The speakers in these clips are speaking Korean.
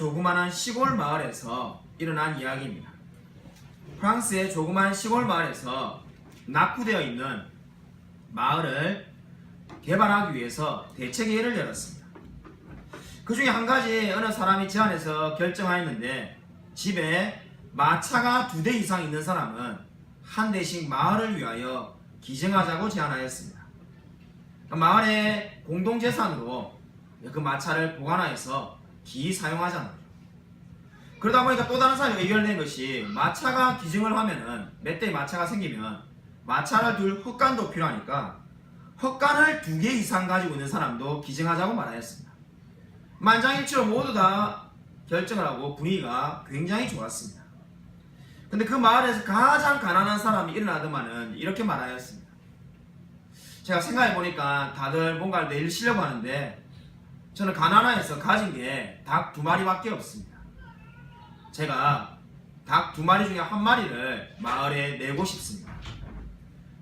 조그마한 시골 마을에서 일어난 이야기입니다. 프랑스의 조그마한 시골 마을에서 낙후되어 있는 마을을 개발하기 위해서 대책회의를 열었습니다. 그 중에 한 가지 어느 사람이 제안해서 결정하였는데 집에 마차가 두 대 이상 있는 사람은 한 대씩 마을을 위하여 기증하자고 제안하였습니다. 그 마을의 공동재산으로 그 마차를 보관하여서 기 사용하자는 거죠. 그러다 보니까 또 다른 사람이 의견을 낸 것이 마차가 기증을 하면은 몇 대의 마차가 생기면 마차를 둘 헛간도 필요하니까 헛간을 두 개 이상 가지고 있는 사람도 기증하자고 말하였습니다. 만장일치로 모두 다 결정을 하고 분위기가 굉장히 좋았습니다. 근데 그 마을에서 가장 가난한 사람이 일어나더만은 이렇게 말하였습니다. 제가 생각해 보니까 다들 뭔가를 내리시려고 하는데 저는 가난해서 가진 게 닭 두 마리밖에 없습니다. 제가 닭 두 마리 중에 한 마리를 마을에 내고 싶습니다.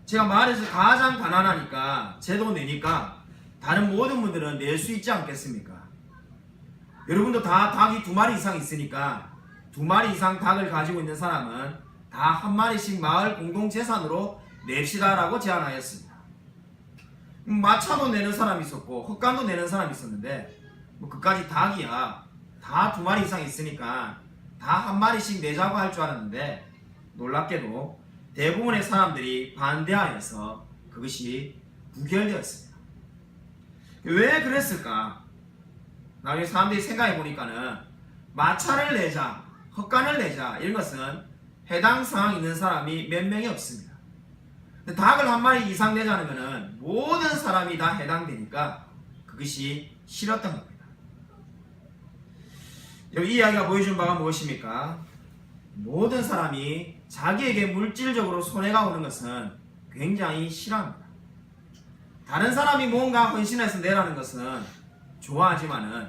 제가 마을에서 가장 가난하니까 제돈 내니까 다른 모든 분들은 낼 수 있지 않겠습니까? 여러분도 다 닭이 두 마리 이상 있으니까 두 마리 이상 닭을 가지고 있는 사람은 다 한 마리씩 마을 공동 재산으로 냅시다라고 제안하였습니다. 음, 마차도 내는 사람이 있었고 헛간도 내는 사람이 있었는데 뭐 그까지 닭이야 다 두 마리 이상 있으니까 다 한 마리씩 내자고 할 줄 알았는데 놀랍게도 대부분의 사람들이 반대하여서 그것이 부결되었습니다. 왜 그랬을까? 나중에 사람들이 생각해 보니까는 마차를 내자, 헛간을 내자 이런 것은 해당 상황 있는 사람이 몇 명이 없습니다. 닭을 한 마리 이상 내자는 것은 모든 사람이 다 해당되니까 그것이 싫었던 겁니다. 여기 이 이야기가 보여준 바가 무엇입니까? 모든 사람이 자기에게 물질적으로 손해가 오는 것은 굉장히 싫어합니다. 다른 사람이 뭔가 헌신해서 내라는 것은 좋아하지만은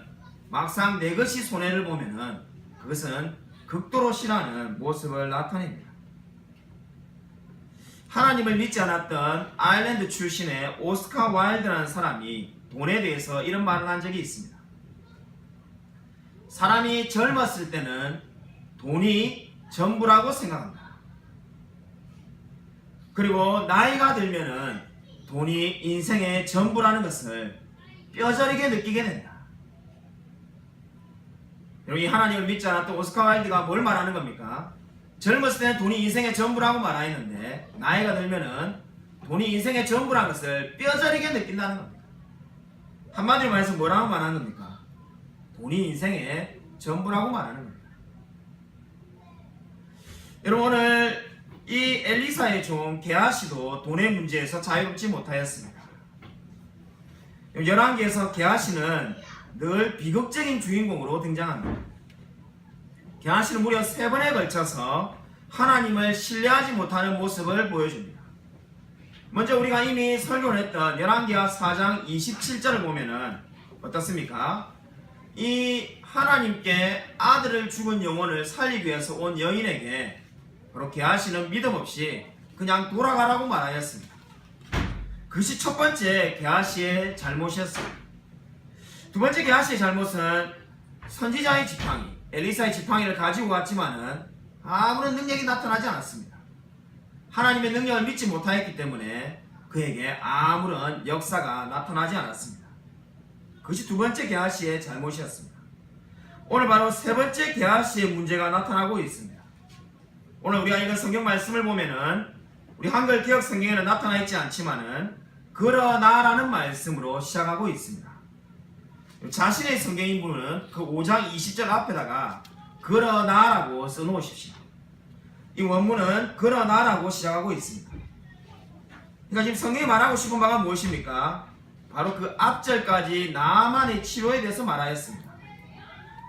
막상 내 것이 손해를 보면은 그것은 극도로 싫어하는 모습을 나타냅니다. 하나님을 믿지 않았던 아일랜드 출신의 오스카 와일드라는 사람이 돈에 대해서 이런 말을 한 적이 있습니다. 사람이 젊었을 때는 돈이 전부라고 생각한다. 그리고 나이가 들면은 돈이 인생의 전부라는 것을 뼈저리게 느끼게 된다. 여기 하나님을 믿지 않았던 오스카 와일드가 뭘 말하는 겁니까? 젊었을 때는 돈이 인생의 전부라고 말하였는데 나이가 들면은 돈이 인생의 전부라는 것을 뼈저리게 느낀다는 겁니다. 한마디로 말해서 뭐라고 말하는 겁니까? 돈이 인생의 전부라고 말하는 겁니다. 여러분 오늘 이 엘리사의 종 게하시도 돈의 문제에서 자유롭지 못하였습니다. 열왕기에서 게하시는 늘 비극적인 주인공으로 등장합니다. 게하시는 무려 세 번에 걸쳐서 하나님을 신뢰하지 못하는 모습을 보여줍니다. 먼저 우리가 이미 설교를 했던 열왕기하 4장 27절을 보면은 어떻습니까? 이 하나님께 아들을 죽은 영혼을 살리기 위해서 온 여인에게 바로 게하시는 믿음 없이 그냥 돌아가라고 말하였습니다. 그것이 첫 번째 게하시의 잘못이었습니다. 두 번째 게하시의 잘못은 선지자의 지팡이, 엘리사의 지팡이를 가지고 왔지만은 아무런 능력이 나타나지 않았습니다. 하나님의 능력을 믿지 못하였기 때문에 그에게 아무런 역사가 나타나지 않았습니다. 그것이 두 번째 게하시의 잘못이었습니다. 오늘 바로 세 번째 게하시의 문제가 나타나고 있습니다. 오늘 우리가 읽은 성경 말씀을 보면은 우리 한글 개혁 성경에는 나타나 있지 않지만은 그러나라는 말씀으로 시작하고 있습니다. 자신의 성경인 분은 그 5장 20절 앞에다가 그러나라고 써놓으십시오. 이 원문은 그러나라고 시작하고 있습니다. 그러니까 지금 성경이 말하고 싶은 바가 무엇입니까? 바로 그 앞절까지 나만의 치료에 대해서 말하였습니다.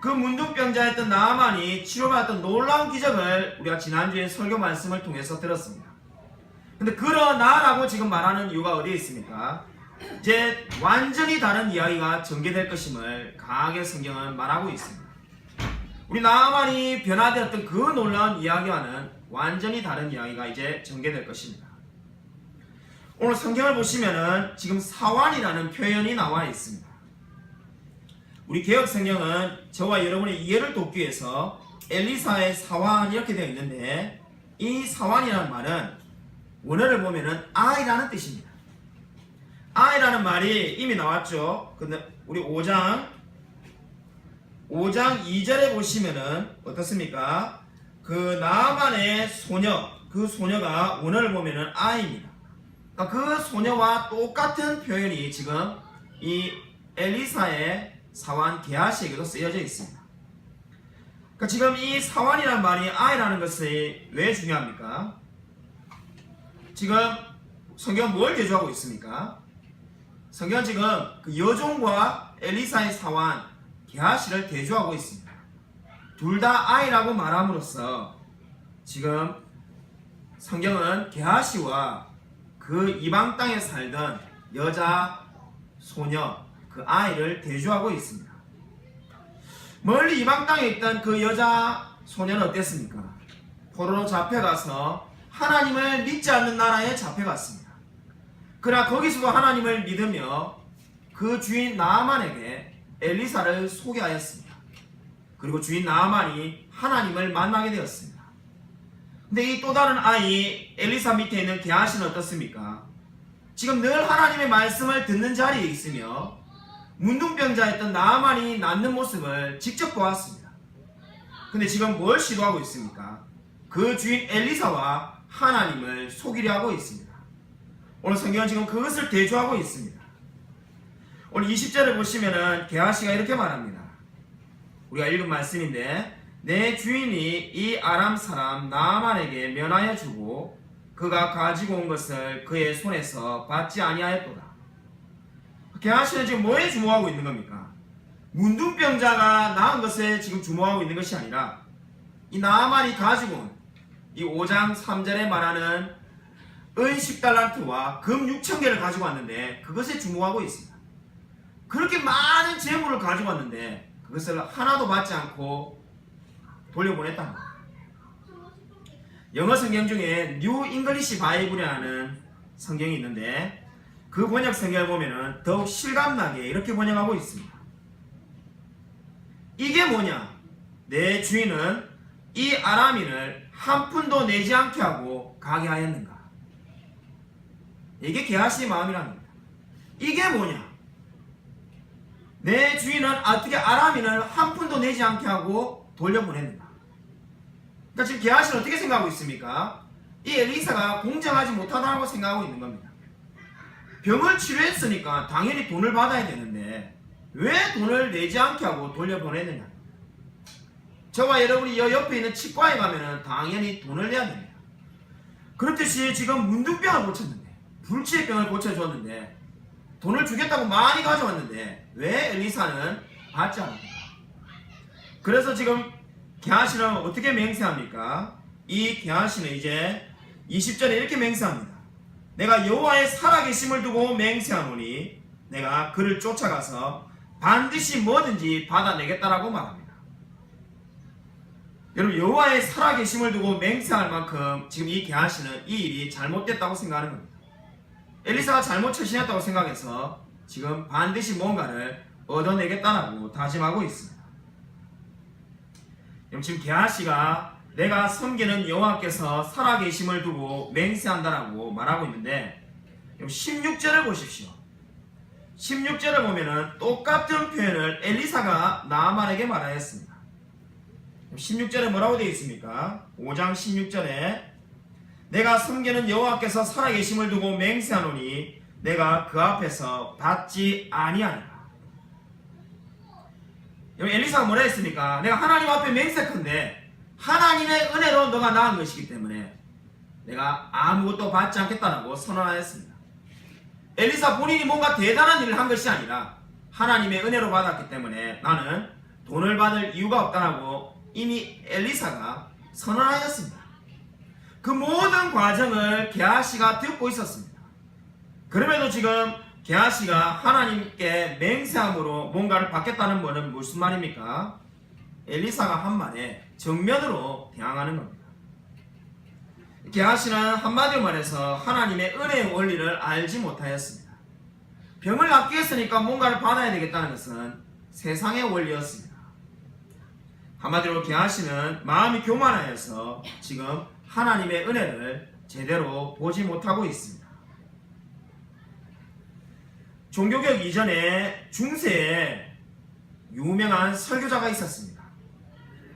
그 문둥병자였던 나만이 치료받았던 놀라운 기적을 우리가 지난주에 설교 말씀을 통해서 들었습니다. 근데 그러나라고 지금 말하는 이유가 어디에 있습니까? 이제 완전히 다른 이야기가 전개될 것임을 강하게 성경은 말하고 있습니다. 우리 나만이 변화되었던 그 놀라운 이야기와는 완전히 다른 이야기가 이제 전개될 것입니다. 오늘 성경을 보시면은 지금 사환이라는 표현이 나와 있습니다. 우리 개혁 성경은 저와 여러분의 이해를 돕기 위해서 엘리사의 사환 이렇게 되어 있는데 이 사환이라는 말은 원어를 보면은 아이라는 뜻입니다. 아이라는 말이 이미 나왔죠. 근데 우리 5장 5장 2절에 보시면은 어떻습니까? 그 나만의 소녀 그 소녀가 원어를 보면은 아이입니다. 그러니까 그 소녀와 똑같은 표현이 지금 이 엘리사의 사환 게하시에게도 쓰여져 있습니다. 그러니까 지금 이 사환이라는 말이 아이라는 것이 왜 중요합니까? 지금 성경 뭘 대조하고 있습니까? 성경 지금 그 여종과 엘리사의 사환 게하시를 대조하고 있습니다. 둘 다 아이라고 말함으로써 지금 성경은 게하시와 그 이방 땅에 살던 여자 소녀 그 아이를 대조하고 있습니다. 멀리 이방 땅에 있던 그 여자 소녀는 어땠습니까? 포로로 잡혀가서 하나님을 믿지 않는 나라에 잡혀갔습니다. 그러나 거기서도 하나님을 믿으며 그 주인 나아만에게 엘리사를 소개하였습니다. 그리고 주인 나아만이 하나님을 만나게 되었습니다. 근데 이 또 다른 아이 엘리사 밑에 있는 게하시는 어떻습니까? 지금 늘 하나님의 말씀을 듣는 자리에 있으며 문둥병자였던 나아만이 낫는 모습을 직접 보았습니다. 근데 지금 뭘 시도하고 있습니까? 그 주인 엘리사와 하나님을 속이려 하고 있습니다. 오늘 성경은 지금 그것을 대조하고 있습니다. 오늘 20절을 보시면은 게하시가 이렇게 말합니다. 우리가 읽은 말씀인데 내 주인이 이 아람 사람 나아만에게 면하여 주고 그가 가지고 온 것을 그의 손에서 받지 아니하였도다. 게하시는 지금 뭐에 주목하고 있는 겁니까? 문둥병자가 낳은 것에 지금 주목하고 있는 것이 아니라 이 나아만이 가지고 온 이 5장 3절에 말하는 은 10달란트와 금 6천 개를 가지고 왔는데 그것에 주목하고 있습니다. 그렇게 많은 재물을 가지고 왔는데 그것을 하나도 받지 않고 돌려보냈다는 거예요. 영어 성경 중에 뉴 잉글리시 바이블이라는 성경이 있는데 그 번역 성경을 보면은 더욱 실감나게 이렇게 번역하고 있습니다. 이게 뭐냐? 내 주인은 이 아람인을 한 푼도 내지 않게 하고 가게 하였는가? 이게 게하시의 마음이라는 겁니다. 이게 뭐냐? 내 주인은 어떻게 아람인을 한 푼도 내지 않게 하고 돌려보냈는가? 그러니까 지금 게하시는 어떻게 생각하고 있습니까? 이 엘리사가 공정하지 못하다고 생각하고 있는 겁니다. 병을 치료했으니까 당연히 돈을 받아야 되는데 왜 돈을 내지 않게 하고 돌려보냈느냐? 저와 여러분이 여 옆에 있는 치과에 가면은 당연히 돈을 내야 됩니다. 그렇듯이 지금 문둥병을 고쳤는데 불치병을 고쳐줬는데 돈을 주겠다고 많이 가져왔는데 왜 엘리사는 받지 않는가? 그래서 지금 게하시는 어떻게 맹세합니까? 이 게하시는 이제 20절에 이렇게 맹세합니다. 내가 여호와의 살아계심을 두고 맹세하노니 내가 그를 쫓아가서 반드시 뭐든지 받아내겠다라고 말합니다. 여러분 여호와의 살아계심을 두고 맹세할 만큼 지금 이 게하시는 이 일이 잘못됐다고 생각하는 겁니다. 엘리사가 잘못 처신했다고 생각해서 지금 반드시 뭔가를 얻어내겠다라고 다짐하고 있습니다. 여러분 지금 게하시가 내가 섬기는 여호와께서 살아계심을 두고 맹세한다라고 말하고 있는데 여러분 16절을 보십시오. 16절을 보면은 똑같은 표현을 엘리사가 나아만에게 말하였습니다. 16절에 뭐라고 되어 있습니까? 5장 16절에 내가 섬기는 여호와께서 살아계심을 두고 맹세하노니 내가 그 앞에서 받지 아니하리라. 여기 엘리사가 뭐라 했습니까? 내가 하나님 앞에 맹세컨대 하나님의 은혜로 너가 낳은 것이기 때문에 내가 아무것도 받지 않겠다라고 선언하였습니다. 엘리사 본인이 뭔가 대단한 일을 한 것이 아니라 하나님의 은혜로 받았기 때문에 나는 돈을 받을 이유가 없다라고 이미 엘리사가 선언하였습니다. 그 모든 과정을 게하시가 듣고 있었습니다. 그럼에도 지금 게하시가 하나님께 맹세함으로 뭔가를 받겠다는 것은 무슨 말입니까? 엘리사가 한 말에 정면으로 대항하는 겁니다. 게하시는 한마디로 말해서 하나님의 은혜의 원리를 알지 못하였습니다. 병을 낫기 위해서니까 뭔가를 받아야 되겠다는 것은 세상의 원리였습니다. 한마디로 게하시는 마음이 교만하여서 지금 하나님의 은혜를 제대로 보지 못하고 있습니다. 종교개혁 이전에 중세에 유명한 설교자가 있었습니다.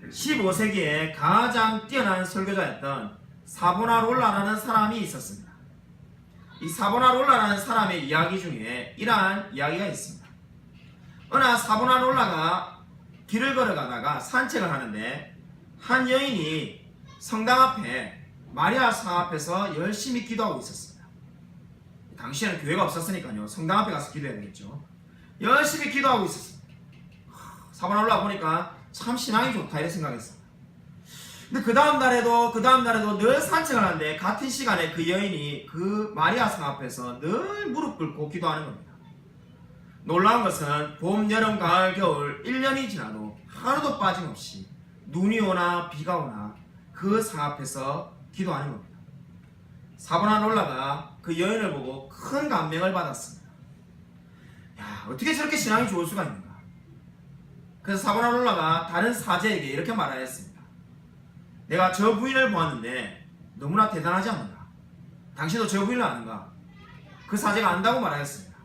15세기에 가장 뛰어난 설교자였던 사보나롤라라는 사람이 있었습니다. 이 사보나롤라라는 사람의 이야기 중에 이러한 이야기가 있습니다. 어느 날 사보나롤라가 길을 걸어가다가 산책을 하는데 한 여인이 성당 앞에 마리아 상 앞에서 열심히 기도하고 있었습니다. 당시에는 교회가 없었으니까요. 성당 앞에 가서 기도해야 되겠죠. 열심히 기도하고 있었습니다. 사보나롤라 보니까 참 신앙이 좋다 이런 생각했어요. 근데 그 다음 날에도 그 다음 날에도 늘 산책을 하는데 같은 시간에 그 여인이 그 마리아 상 앞에서 늘 무릎 꿇고 기도하는 겁니다. 놀라운 것은 봄, 여름, 가을, 겨울 1년이 지나도 하루도 빠짐없이 눈이 오나 비가 오나 그상 앞에서 기도하는 겁니다. 사보나롤라가 그 여인을 보고 큰 감명을 받았습니다. 야, 어떻게 저렇게 신앙이 좋을 수가 있는가? 그래서 사보나롤라가 다른 사제에게 이렇게 말하였습니다. 내가 저 부인을 보았는데 너무나 대단하지 않는가? 당신도 저 부인을 아는가? 그 사제가 안다고 말하였습니다.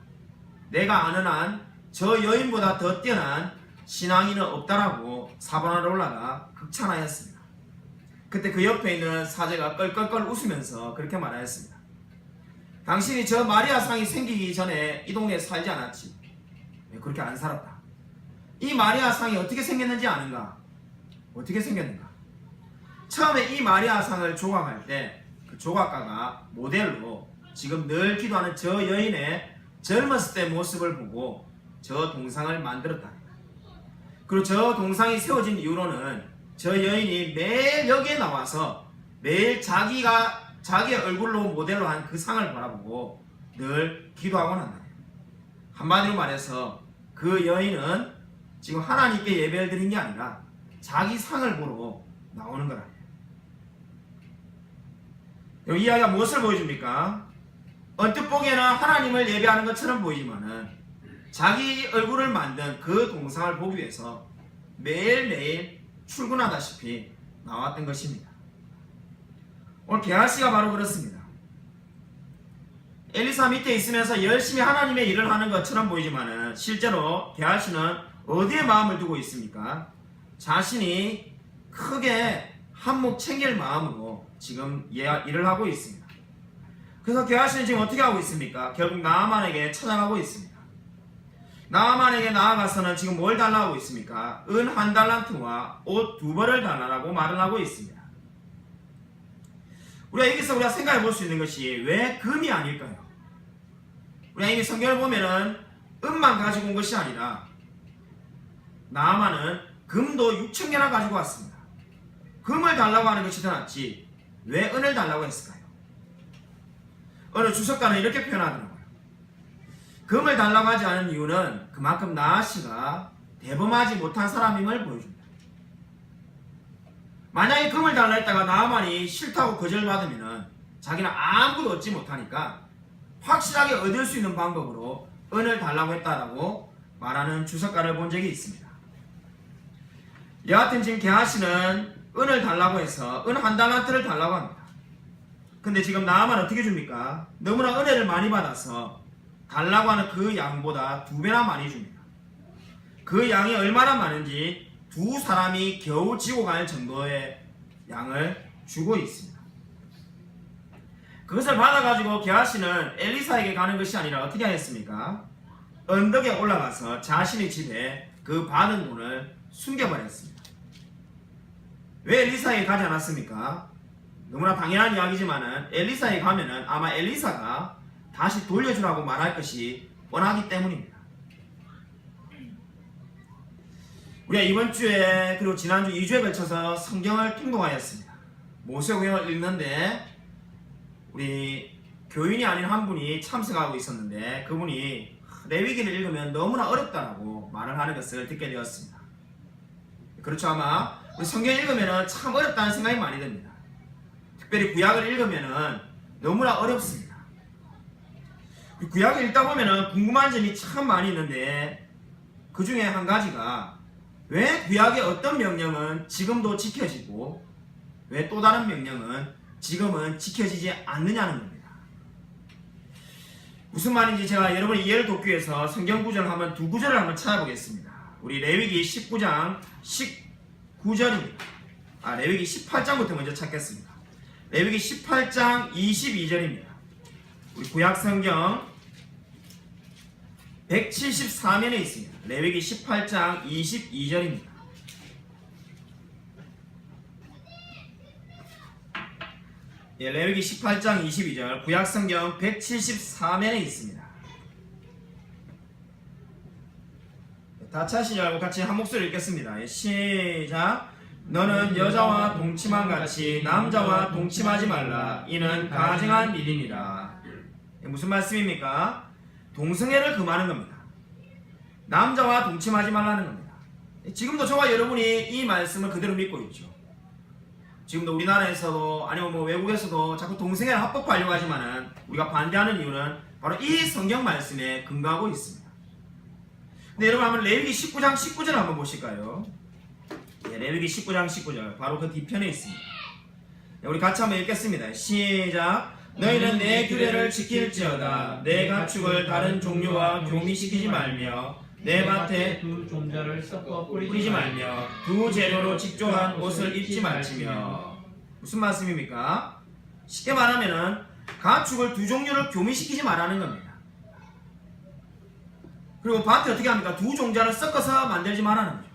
내가 아는 한 저 여인보다 더 뛰어난 신앙인은 없다라고 사보나롤라가 극찬하였습니다. 그때 그 옆에 있는 사제가 껄껄껄 웃으면서 그렇게 말하였습니다. 당신이 저 마리아 상이 생기기 전에 이 동네에 살지 않았지. 왜 그렇게 안 살았다. 이 마리아 상이 어떻게 생겼는지 아는가? 어떻게 생겼는가? 처음에 이 마리아 상을 조각할 때 그 조각가가 모델로 지금 늘 기도하는 저 여인의 젊었을 때 모습을 보고 저 동상을 만들었다. 그리고 저 동상이 세워진 이유로는 저 여인이 매일 여기에 나와서 매일 자기가 자기의 얼굴로 모델로 한 그 상을 바라보고 늘 기도하곤 한다. 한마디로 말해서 그 여인은 지금 하나님께 예배를 드린 게 아니라 자기 상을 보러 나오는 거라. 이 이야기가 무엇을 보여줍니까? 언뜻 보기에는 하나님을 예배하는 것처럼 보이지만은 자기 얼굴을 만든 그 동상을 보기 위해서 매일매일 출근하다시피 나왔던 것입니다. 오늘 게하씨가 바로 그렇습니다. 엘리사 밑에 있으면서 열심히 하나님의 일을 하는 것처럼 보이지만은 실제로 게하씨는 어디에 마음을 두고 있습니까? 자신이 크게 한몫 챙길 마음으로 지금 예- 일을 하고 있습니다. 그래서 게하씨는 지금 어떻게 하고 있습니까? 결국 나아만에게 찾아가고 있습니다. 나아만에게 나아가서는 지금 뭘 달라고 있습니까? 은 한 달란트와 옷 두 벌을 달라고 말을 하고 있습니다. 우리가 여기서 우리가 생각해 볼 수 있는 것이 왜 금이 아닐까요? 우리가 이미 성경을 보면은 은만 가지고 온 것이 아니라 나아만은 금도 6천 개나 가지고 왔습니다. 금을 달라고 하는 것이 더 낫지 왜 은을 달라고 했을까요? 어느 주석가는 이렇게 표현하더라고요. 금을 달라고 하지 않은 이유는 그만큼 나아씨가 대범하지 못한 사람임을 보여줍니다. 만약에 금을 달라 했다가 나만이 싫다고 거절받으면 자기는 아무것도 얻지 못하니까 확실하게 얻을 수 있는 방법으로 은을 달라고 했다라고 말하는 주석가를 본 적이 있습니다. 여하튼 지금 개하씨는 은을 달라고 해서 은 한 달란트를 달라고 합니다. 근데 지금 나만 어떻게 줍니까? 너무나 은혜를 많이 받아서 달라고 하는 그 양보다 두 배나 많이 줍니다. 그 양이 얼마나 많은지 두 사람이 겨우 지고 갈 정도의 양을 주고 있습니다. 그것을 받아가지고 게하씨는 엘리사에게 가는 것이 아니라 어떻게 하였습니까? 언덕에 올라가서 자신의 집에 그 받은 돈을 숨겨버렸습니다. 왜 엘리사에게 가지 않았습니까? 너무나 당연한 이야기지만은 엘리사에 가면은 아마 엘리사가 다시 돌려주라고 말할 것이 뻔하기 때문입니다. 우리가 이번 주에 그리고 지난주 2주에 걸쳐서 성경을 통독하였습니다. 모세오경을 읽는데 우리 교인이 아닌 한 분이 참석하고 있었는데 그분이 레위기를 읽으면 너무나 어렵다라고 말을 하는 것을 듣게 되었습니다. 그렇죠 아마 성경 읽으면 참 어렵다는 생각이 많이 듭니다. 특별히 구약을 읽으면 너무나 어렵습니다. 구약을 읽다 보면 궁금한 점이 참 많이 있는데 그 중에 한 가지가 왜 구약의 어떤 명령은 지금도 지켜지고 왜 또 다른 명령은 지금은 지켜지지 않느냐는 겁니다. 무슨 말인지 제가 여러분의 이해를 돕기 위해서 성경 구절을 한번 두 구절을 한번 찾아보겠습니다. 우리 레위기 19장 19절입니다. 아, 레위기 18장부터 먼저 찾겠습니다. 레위기 18장 22절입니다. 우리 구약 성경 174면에 있습니다. 레위기 18장 22절입니다. 예, 레위기 18장 22절 구약 성경 174면에 있습니다. 다 찾으시지 말고 같이 한 목소리 읽겠습니다. 예, 시작. 너는 여자와 동침한 같이 남자와 동침하지 말라. 이는 가증한 일이니라. 예, 무슨 말씀입니까? 동성애를 금하는 겁니다. 남자와 동침하지 말라는 겁니다. 예, 지금도 저와 여러분이 이 말씀을 그대로 믿고 있죠. 지금도 우리나라에서도 아니면 뭐 외국에서도 자꾸 동성애를 합법화하려고 하지만은 우리가 반대하는 이유는 바로 이 성경 말씀에 근거하고 있습니다. 근데 여러분 한번 레위기 19장 19절 한번 보실까요? 예, 레위기 19장 19절 바로 그 뒤편에 있습니다. 예, 우리 같이 한번 읽겠습니다. 시작. 너희는 내 규례를 지킬지어다 내 가축을 다른 종류와 교미시키지 말며 내 밭에 두 종자를 섞어 뿌리지, 말며 두 재료로 직조한 옷을 입지 말지며 무슨 말씀입니까? 쉽게 말하면은 가축을 두 종류를 교미시키지 말라는 겁니다. 그리고 밭에 어떻게 합니까? 두 종자를 섞어서 만들지 말라는 거죠.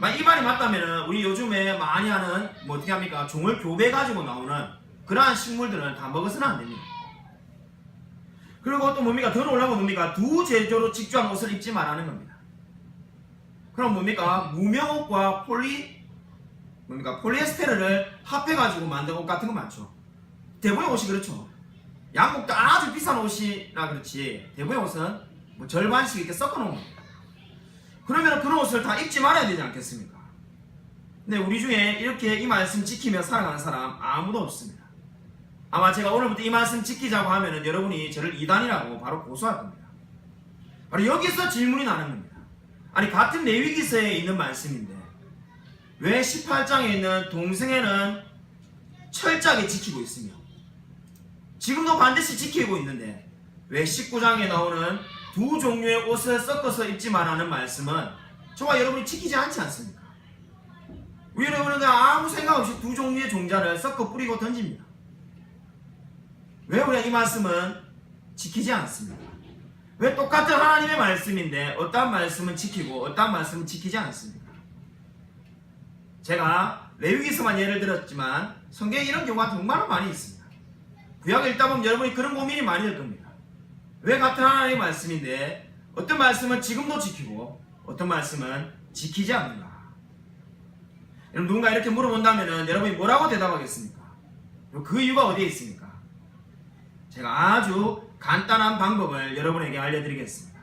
만약 이 말이 맞다면은 우리 요즘에 많이 하는 뭐 어떻게 합니까? 종을 교배 가지고 나오는 그러한 식물들은 다 먹어서는 안 됩니다. 그리고 또 뭡니까? 더 놀라운 건 뭡니까? 두 제조로 직조한 옷을 입지 말라는 겁니다. 그럼 뭡니까? 무명옷과 폴리 뭡니까? 폴리에스테르를 합해 가지고 만든 옷 같은 거 많죠. 대부분의 옷이 그렇죠. 양복도 아주 비싼 옷이라 그렇지 대부분의 옷은 뭐 절반씩 이렇게 섞어 놓은 겁니다. 그러면 그런 옷을 다 입지 말아야 되지 않겠습니까? 근데 우리 중에 이렇게 이 말씀 지키며 살아가는 사람 아무도 없습니다. 아마 제가 오늘부터 이 말씀 지키자고 하면은 여러분이 저를 이단이라고 바로 고소할 겁니다. 바로 여기서 질문이 나는 겁니다. 아니 같은 레위기서에 있는 말씀인데 왜 18장에 있는 동생애는 철저하게 지키고 있으며 지금도 반드시 지키고 있는데 왜 19장에 나오는 두 종류의 옷을 섞어서 입지 말라는 말씀은 저와 여러분이 지키지 않지 않습니까? 왜 여러분은 아무 생각 없이 두 종류의 종자를 섞어 뿌리고 던집니다. 왜 우리가 이 말씀은 지키지 않습니까? 왜 똑같은 하나님의 말씀인데 어떤 말씀은 지키고 어떤 말씀은 지키지 않습니까? 제가 레위기서만 예를 들었지만 성경에 이런 경우가 정말 많이 있습니다. 구약을 읽다 보면 여러분이 그런 고민이 많이 될 겁니다. 왜 같은 하나님의 말씀인데 어떤 말씀은 지금도 지키고 어떤 말씀은 지키지 않는가? 여러분 누군가 이렇게 물어본다면 여러분이 뭐라고 대답하겠습니까? 그 이유가 어디에 있습니까? 제가 아주 간단한 방법을 여러분에게 알려드리겠습니다.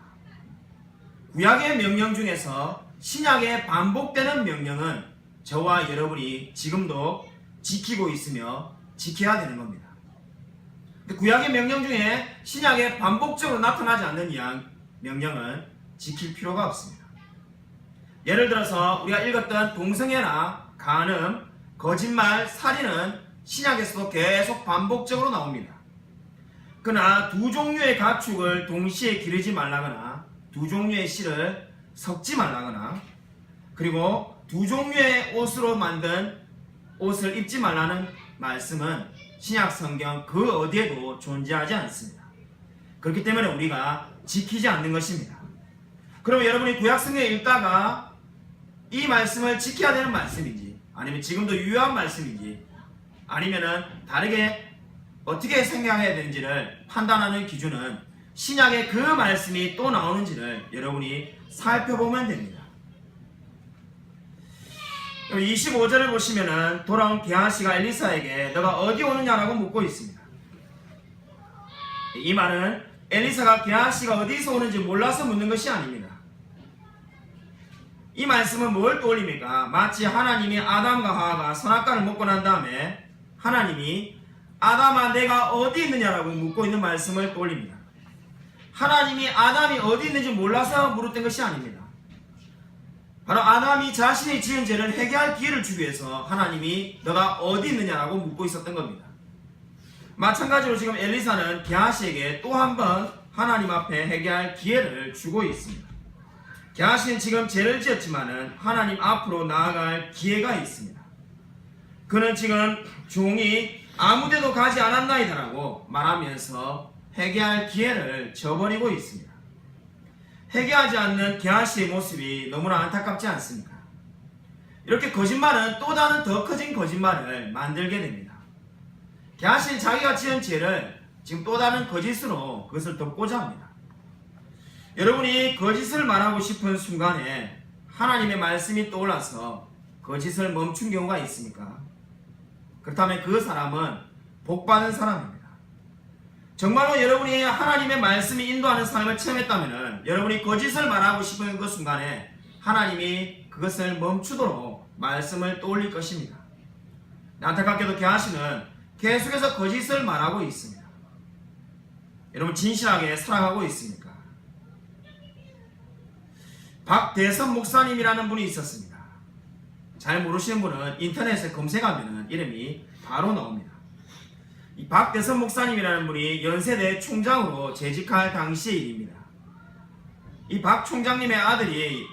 구약의 명령 중에서 신약에 반복되는 명령은 저와 여러분이 지금도 지키고 있으며 지켜야 되는 겁니다. 구약의 명령 중에 신약에 반복적으로 나타나지 않는 이양 명령은 지킬 필요가 없습니다. 예를 들어서 우리가 읽었던 동성애나 간음, 거짓말, 살인은 신약에서도 계속 반복적으로 나옵니다. 그러나 두 종류의 가축을 동시에 기르지 말라거나 두 종류의 씨를 섞지 말라거나 그리고 두 종류의 옷으로 만든 옷을 입지 말라는 말씀은 신약 성경 그 어디에도 존재하지 않습니다. 그렇기 때문에 우리가 지키지 않는 것입니다. 그럼 여러분이 구약 성경 읽다가 이 말씀을 지켜야 되는 말씀인지 아니면 지금도 유효한 말씀인지 아니면은 다르게 어떻게 생각해야 되는지를 판단하는 기준은 신약의 그 말씀이 또 나오는지를 여러분이 살펴보면 됩니다. 25절을 보시면은 돌아온 게하시가 엘리사에게 너가 어디 오느냐라고 묻고 있습니다. 이 말은 엘리사가 게하시가 어디서 오는지 몰라서 묻는 것이 아닙니다. 이 말씀은 뭘 떠올립니까? 마치 하나님이 아담과 하와가 선악과를 먹고 난 다음에 하나님이 아담아 내가 어디 있느냐라고 묻고 있는 말씀을 떠올립니다. 하나님이 아담이 어디 있는지 몰라서 물었던 것이 아닙니다. 바로 아담이 자신이 지은 죄를 회개할 기회를 주기 위해서 하나님이 너가 어디 있느냐라고 묻고 있었던 겁니다. 마찬가지로 지금 엘리사는 게하시에게 또 한 번 하나님 앞에 회개할 기회를 주고 있습니다. 게하시는 지금 죄를 지었지만은 하나님 앞으로 나아갈 기회가 있습니다. 그는 지금 종이 아무데도 가지 않았나이다라고 말하면서 회개할 기회를 저버리고 있습니다. 회개하지 않는 게하시의 모습이 너무나 안타깝지 않습니까? 이렇게 거짓말은 또 다른 더 커진 거짓말을 만들게 됩니다. 게하시는 자기가 지은 죄를 지금 또 다른 거짓으로 그것을 덮고자 합니다. 여러분이 거짓을 말하고 싶은 순간에 하나님의 말씀이 떠올라서 거짓을 멈춘 경우가 있습니까? 그렇다면 그 사람은 복받은 사람입니다. 정말로 여러분이 하나님의 말씀이 인도하는 삶을 체험했다면 여러분이 거짓을 말하고 싶은 그 순간에 하나님이 그것을 멈추도록 말씀을 떠올릴 것입니다. 안타깝게도 게하시는 계속해서 거짓을 말하고 있습니다. 여러분 진실하게 살아가고 있습니까? 박대선 목사님이라는 분이 있었습니다. 잘 모르시는 분은 인터넷에 검색하면 이름이 바로 나옵니다. 이 박대선 목사님이라는 분이 연세대 총장으로 재직할 당시의 일입니다. 이 박 총장님의 아들이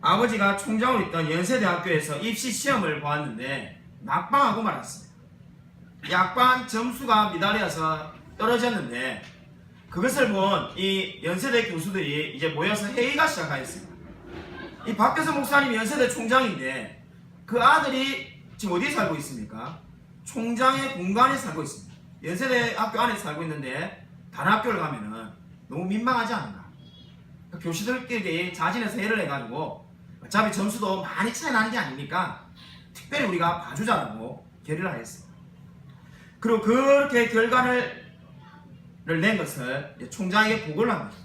아버지가 총장으로 있던 연세대학교에서 입시 시험을 보았는데 낙방하고 말았습니다. 약반 점수가 미달이어서 떨어졌는데 그것을 본 이 연세대 교수들이 이제 모여서 회의가 시작하였습니다. 이 박대선 목사님이 연세대 총장인데 그 아들이 지금 어디에 살고 있습니까? 총장의 공간에 살고 있습니다. 연세대 학교 안에 살고 있는데 다른 학교를 가면은 너무 민망하지 않나? 그러니까 교수들끼리 자진해서 회의를 해가지고 어차피 점수도 많이 차이 나는 게 아닙니까? 특별히 우리가 봐주자라고 결의를 하였습니다. 그리고 그렇게 결과를 낸 것을 총장에게 보고를 합니다.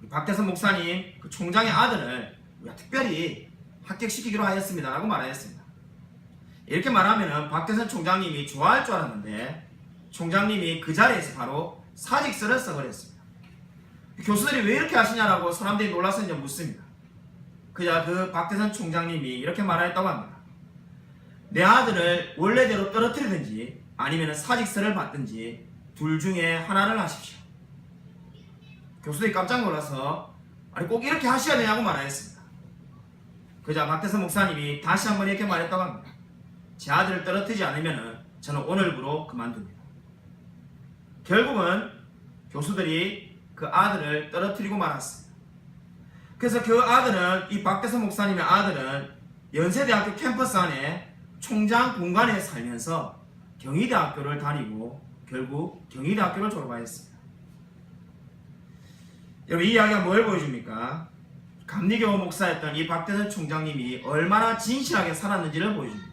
우리 박대선 목사님 그 총장의 아들을 우리가 특별히 합격시키기로 하였습니다라고 말하였습니다. 이렇게 말하면은 박대선 총장님이 좋아할 줄 알았는데 총장님이 그 자리에서 바로 사직서를 써버렸습니다. 교수들이 왜 이렇게 하시냐라고 사람들이 이제 묻습니다. 그자 그 박대선 총장님이 이렇게 말하였다고 합니다. 내 아들을 원래대로 떨어뜨리든지 아니면 사직서를 받든지 둘 중에 하나를 하십시오. 교수들이 깜짝 놀라서 아니 꼭 이렇게 하셔야 되냐고 말하였습니다. 그자 박대선 목사님이 다시 한번 이렇게 말했다고 합니다. 제 아들을 떨어뜨리지 않으면 저는 오늘부로 그만둡니다. 결국은 교수들이 그 아들을 떨어뜨리고 말았습니다. 그래서 그 아들은 이 박대선 목사님의 아들은 연세대학교 캠퍼스 안에 총장 공간에 살면서 경희대학교를 다니고 결국 경희대학교를 졸업하였습니다. 여러분 이 이야기가 뭘 보여줍니까? 감리교 목사였던 이 박대선 총장님이 얼마나 진실하게 살았는지를 보여줍니다.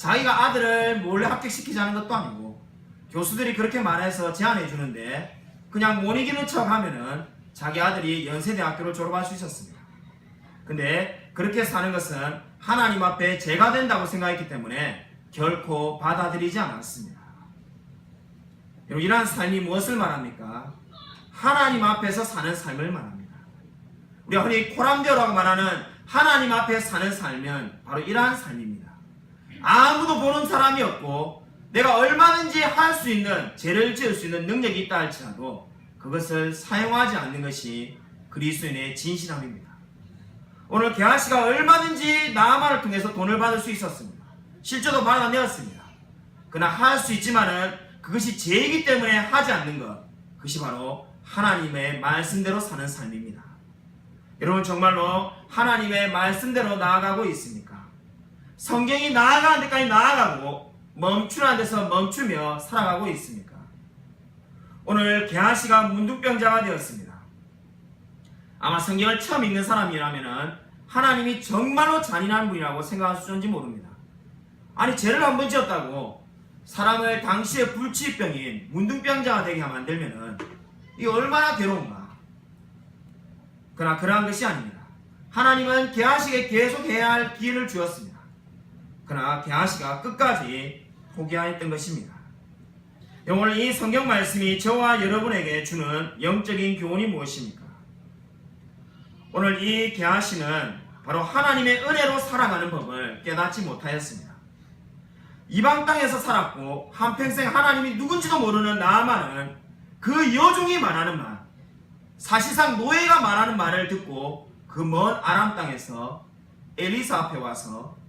자기가 아들을 몰래 합격시키자는 것도 아니고 교수들이 그렇게 말해서 제안해 주는데 그냥 못 이기는 척 하면은 자기 아들이 연세대학교를 졸업할 수 있었습니다. 근데 그렇게 사는 것은 하나님 앞에 죄가 된다고 생각했기 때문에 결코 받아들이지 않았습니다. 여러분 이러한 삶이 무엇을 말합니까? 하나님 앞에서 사는 삶을 말합니다. 우리가 흔히 코람데오라고 말하는 하나님 앞에 사는 삶은 바로 이러한 삶입니다. 아무도 보는 사람이 없고 내가 얼마든지 할 수 있는 죄를 지을 수 있는 능력이 있다 할지라도 그것을 사용하지 않는 것이 그리스도인의 진실함입니다. 오늘 개하 씨가 얼마든지 나아만을 통해서 돈을 받을 수 있었습니다. 실제로 받아내었습니다. 그러나 할 수 있지만은 그것이 죄이기 때문에 하지 않는 것 그것이 바로 하나님의 말씀대로 사는 삶입니다. 여러분 정말로 하나님의 말씀대로 나아가고 있습니까? 성경이 나아가는 데까지 나아가고 멈추라는 데서 멈추며 살아가고 있습니까? 오늘 개하 씨가 문둥병자가 되었습니다. 아마 성경을 처음 읽는 사람이라면 하나님이 정말로 잔인한 분이라고 생각할 수 있는지 모릅니다. 아니 죄를 한 번 지었다고 사람을 당시의 불치병인 문둥병자가 되게 만들면은 이 얼마나 괴로운가. 그러나 그러한 것이 아닙니다. 하나님은 게하시에게 계속 해야 할 기회를 주었습니다. 그러나 게하시가 끝까지 포기하였던 것입니다. 오늘 이 성경 말씀이 저와 여러분에게 주는 영적인 교훈이 무엇입니까? 오늘 이 게하시는 바로 하나님의 은혜로 살아가는 법을 깨닫지 못하였습니다. 이방 땅에서 살았고 한평생 하나님이 누군지도 모르는 나아만은 그 여종이 말하는 말, 사실상 노예가 말하는 말을 듣고 그 먼 아람 땅에서 엘리사 앞에 와서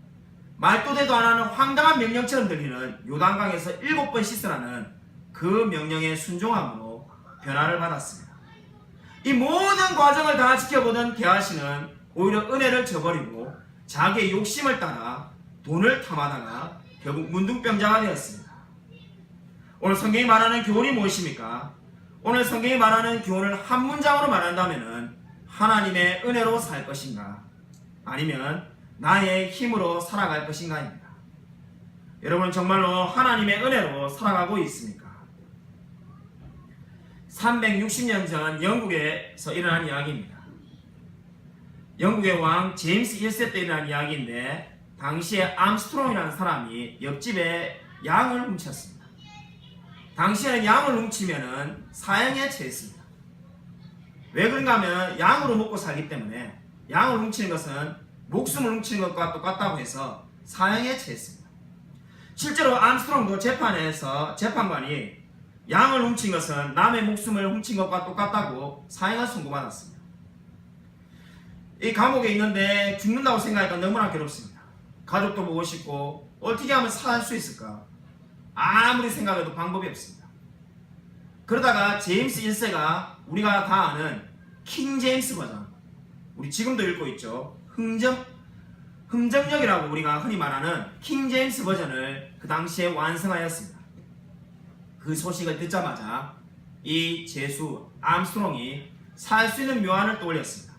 말도 되도 안 하는 황당한 명령처럼 들리는 요단강에서 일곱 번 씻으라는 그 명령에 순종함으로 변화를 받았습니다. 이 모든 과정을 다 지켜보던 게하시는 오히려 은혜를 저버리고 자기의 욕심을 따라 돈을 탐하다가 결국 문둥병자가 되었습니다. 오늘 성경이 말하는 교훈이 무엇입니까? 오늘 성경이 말하는 교훈을 한 문장으로 말한다면 하나님의 은혜로 살 것인가? 아니면 나의 힘으로 살아갈 것인가입니다. 여러분 정말로 하나님의 은혜로 살아가고 있습니까? 360년 전 영국에서 일어난 이야기입니다. 영국의 왕 제임스 1세 때 일어난 이야기인데 당시에 암스트롱이라는 사람이 옆집에 양을 훔쳤습니다. 당시에는 양을 훔치면은 사형에 처했습니다. 왜 그런가 하면 양으로 먹고 살기 때문에 양을 훔치는 것은 목숨을 훔치는 것과 똑같다고 해서 사형에 처했습니다. 실제로 암스트롱도 재판에서 재판관이 양을 훔친 것은 남의 목숨을 훔친 것과 똑같다고 사형을 선고받았습니다. 이 감옥에 있는데 죽는다고 생각하니까 너무나 괴롭습니다. 가족도 보고 싶고 어떻게 하면 살 수 있을까? 아무리 생각해도 방법이 없습니다. 그러다가 제임스 1세가 우리가 다 아는 킹 제임스 버전 우리 지금도 읽고 있죠. 흥정 흥정역이라고 우리가 흔히 말하는 킹 제임스 버전을 그 당시에 완성하였습니다. 그 소식을 듣자마자 이 제수 암스트롱이 살 수 있는 묘안을 떠올렸습니다.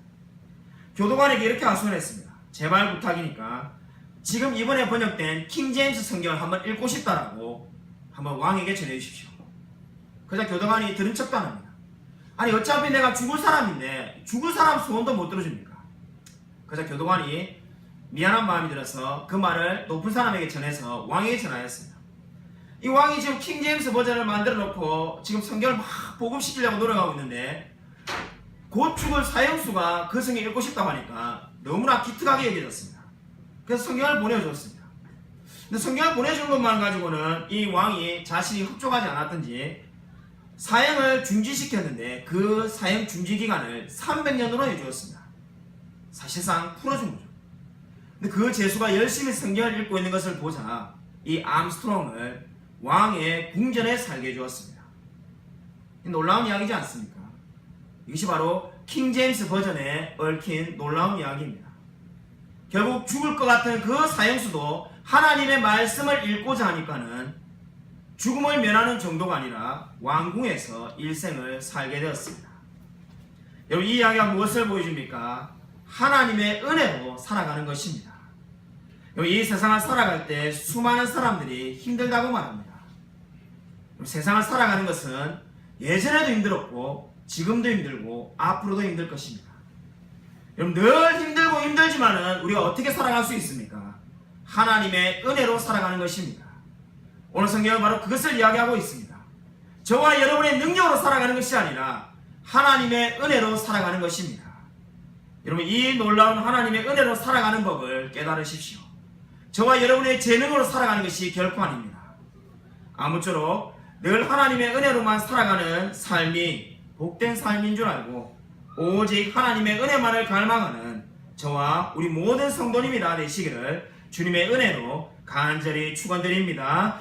교도관에게 이렇게 하소연했습니다. 제발 부탁이니까 지금 이번에 번역된 킹 제임스 성경을 한번 읽고 싶다라고 한번 왕에게 전해주십시오. 그러자 교도관이 들은 척도 안 합니다. 아니 어차피 내가 죽을 사람인데 죽을 사람 소원도 못 들어줍니까? 그러자 교도관이 미안한 마음이 들어서 그 말을 높은 사람에게 전해서 왕에게 전하였습니다. 이 왕이 지금 킹 제임스 버전을 만들어 놓고 지금 성경을 막 복음시키려고 노력하고 있는데 곧 죽을 사형수가 그 성경 읽고 싶다고 하니까 너무나 기특하게 여겨졌습니다. 그래서 성경을 보내줬습니다. 근데 성경을 보내준 것만 가지고는 이 왕이 자신이 흡족하지 않았던지 사형을 중지시켰는데 그 사형 중지 기간을 300년으로 해주었습니다. 사실상 풀어준 거죠. 근데 그 제수가 열심히 성경을 읽고 있는 것을 보자 이 암스트롱을 왕의 궁전에 살게 해주었습니다. 놀라운 이야기지 않습니까? 이것이 바로 킹 제임스 버전에 얽힌 놀라운 이야기입니다. 결국 죽을 것 같은 그 사형수도 하나님의 말씀을 읽고자 하니까는 죽음을 면하는 정도가 아니라 왕궁에서 일생을 살게 되었습니다. 여러분 이 이야기가 무엇을 보여줍니까? 하나님의 은혜로 살아가는 것입니다. 이 세상을 살아갈 때 수많은 사람들이 힘들다고 말합니다. 세상을 살아가는 것은 예전에도 힘들었고 지금도 힘들고 앞으로도 힘들 것입니다. 늘 힘들고 힘들지만은 우리가 어떻게 살아갈 수 있습니까? 하나님의 은혜로 살아가는 것입니다. 오늘 성경은 바로 그것을 이야기하고 있습니다. 저와 여러분의 능력으로 살아가는 것이 아니라 하나님의 은혜로 살아가는 것입니다. 여러분 이 놀라운 하나님의 은혜로 살아가는 법을 깨달으십시오. 저와 여러분의 재능으로 살아가는 것이 결코 아닙니다. 아무쪼록 늘 하나님의 은혜로만 살아가는 삶이 복된 삶인 줄 알고 오직 하나님의 은혜만을 갈망하는 저와 우리 모든 성도님이 다 되시기를 주님의 은혜로 간절히 축원드립니다.